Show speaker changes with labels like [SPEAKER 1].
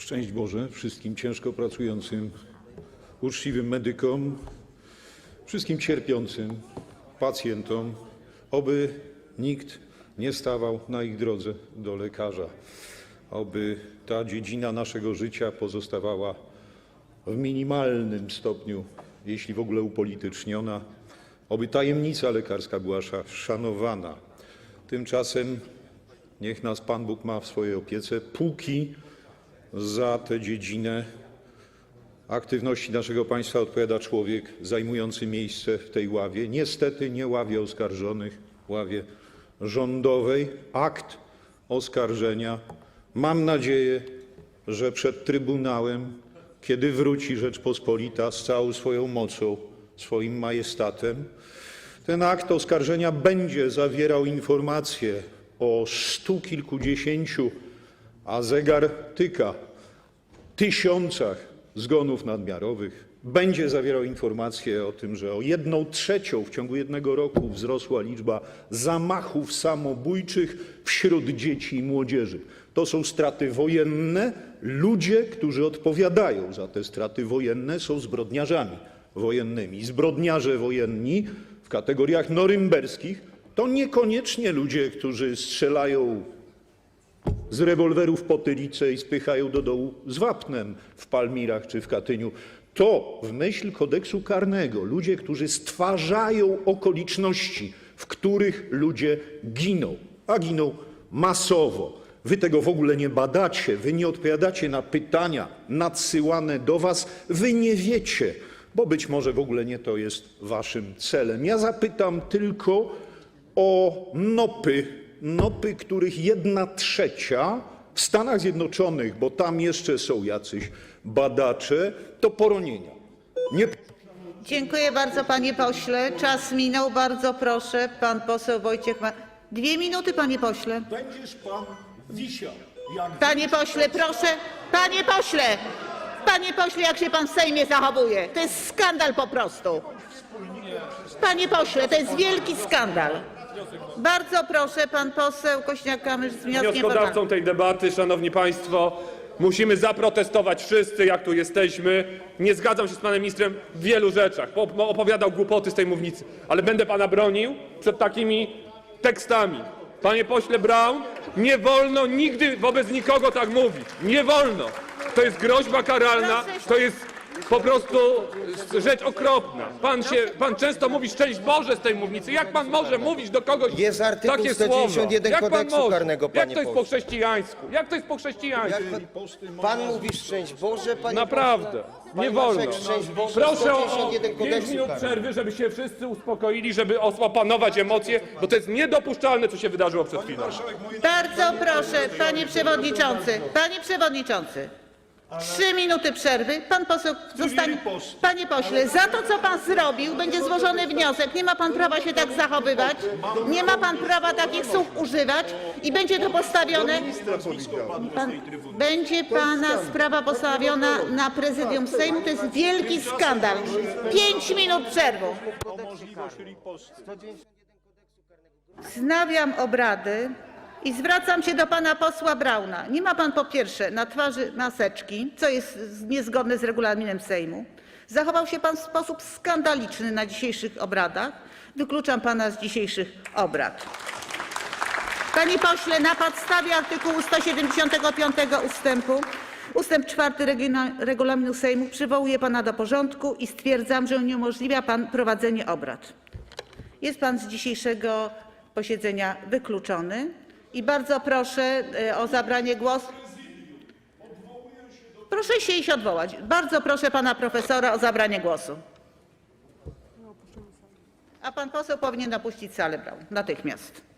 [SPEAKER 1] Szczęść Boże wszystkim ciężko pracującym, uczciwym medykom, wszystkim cierpiącym pacjentom, oby nikt nie stawał na ich drodze do lekarza, oby ta dziedzina naszego życia pozostawała w minimalnym stopniu, jeśli w ogóle upolityczniona, oby tajemnica lekarska była sza- szanowana. Tymczasem niech nas Pan Bóg ma w swojej opiece, póki za tę dziedzinę aktywności naszego państwa odpowiada człowiek zajmujący miejsce w tej ławie. Niestety nie ławie oskarżonych, ławie rządowej. Akt oskarżenia. Mam nadzieję, że przed Trybunałem, kiedy wróci Rzeczpospolita z całą swoją mocą, swoim majestatem, ten akt oskarżenia będzie zawierał informacje o stu kilkudziesięciu, a zegar tyka, tysiącach zgonów nadmiarowych. Będzie zawierał informacje o tym, że o jedną trzecią w ciągu jednego roku wzrosła liczba zamachów samobójczych wśród dzieci i młodzieży. To są straty wojenne. Ludzie, którzy odpowiadają za te straty wojenne, są zbrodniarzami wojennymi. Zbrodniarze wojenni w kategoriach norymberskich to niekoniecznie ludzie, którzy strzelają z rewolwerów po tylice i spychają do dołu z wapnem w Palmirach czy w Katyniu. To w myśl kodeksu karnego ludzie, którzy stwarzają okoliczności, w których ludzie giną, a giną masowo. Wy tego w ogóle nie badacie, wy nie odpowiadacie na pytania nadsyłane do was, wy nie wiecie, bo być może w ogóle nie to jest waszym celem. Ja zapytam tylko o nopy, nopy, których jedna trzecia w Stanach Zjednoczonych, bo tam jeszcze są jacyś badacze, to poronienia. Nie
[SPEAKER 2] Dziękuję bardzo, panie pośle. Czas minął. Bardzo proszę, pan poseł Wojciech ma... Dwie minuty, panie pośle.
[SPEAKER 1] będziesz pan wisiał.
[SPEAKER 2] Panie pośle, proszę. Panie pośle! Panie pośle, jak się pan w Sejmie zachowuje? To jest skandal po prostu. Panie pośle, to jest wielki skandal. Bardzo proszę, pan poseł Kośniak-Kamysz z wnioskiem.
[SPEAKER 3] Wnioskodawcą tej debaty, szanowni państwo, musimy zaprotestować wszyscy, jak tu jesteśmy. Nie zgadzam się z panem ministrem w wielu rzeczach. Bo Opowiadał głupoty z tej mównicy, ale będę pana bronił przed takimi tekstami. Panie pośle Braun, nie wolno nigdy wobec nikogo tak mówić. Nie wolno. To jest groźba karalna, to jest po prostu rzecz okropna. Pan, się, pan często mówi szczęść Boże z tej mównicy. Jak pan może mówić do kogoś
[SPEAKER 4] Jest artykuł
[SPEAKER 3] takie
[SPEAKER 4] 191
[SPEAKER 3] słowa? Jak pan
[SPEAKER 4] kodeksu
[SPEAKER 3] może?
[SPEAKER 4] karnego,
[SPEAKER 3] Jak
[SPEAKER 4] panie
[SPEAKER 3] to jest po
[SPEAKER 4] pośle.
[SPEAKER 3] chrześcijańsku? Jak to jest po chrześcijańsku?
[SPEAKER 4] Jak pan, pan mówi szczęść Boże, panie
[SPEAKER 3] Naprawdę,
[SPEAKER 4] pośle?
[SPEAKER 3] nie wolno.
[SPEAKER 4] marszałek, Szczęść Boże,
[SPEAKER 3] Proszę o
[SPEAKER 4] 191
[SPEAKER 3] 5
[SPEAKER 4] kodeksu
[SPEAKER 3] minut
[SPEAKER 4] karnego.
[SPEAKER 3] przerwy, żeby się wszyscy uspokoili, żeby os- opanować emocje, bo to jest niedopuszczalne, co się wydarzyło przed chwilą.
[SPEAKER 2] Bardzo proszę, panie przewodniczący. Panie przewodniczący. Trzy minuty przerwy. Pan poseł zostanie. Panie pośle, za to, co pan zrobił, będzie złożony wniosek. Nie ma pan prawa się tak zachowywać. Nie ma pan prawa takich słów używać i będzie to postawione. Pan, będzie pana sprawa postawiona na prezydium Sejmu. To jest wielki skandal. Pięć minut przerwy. Wznawiam obrady i zwracam się do pana posła Brauna. Nie ma pan po pierwsze na twarzy maseczki, co jest niezgodne z regulaminem Sejmu. Zachował się pan w sposób skandaliczny na dzisiejszych obradach. Wykluczam pana z dzisiejszych obrad. Panie pośle, na podstawie artykułu 175 ustępu ustęp 4 regina- regulaminu Sejmu przywołuję pana do porządku i stwierdzam, że uniemożliwia pan prowadzenie obrad. Jest pan z dzisiejszego posiedzenia wykluczony i bardzo proszę e, o zabranie głosu. Proszę się iść odwołać. Bardzo proszę pana profesora o zabranie głosu. A pan poseł powinien opuścić salę natychmiast.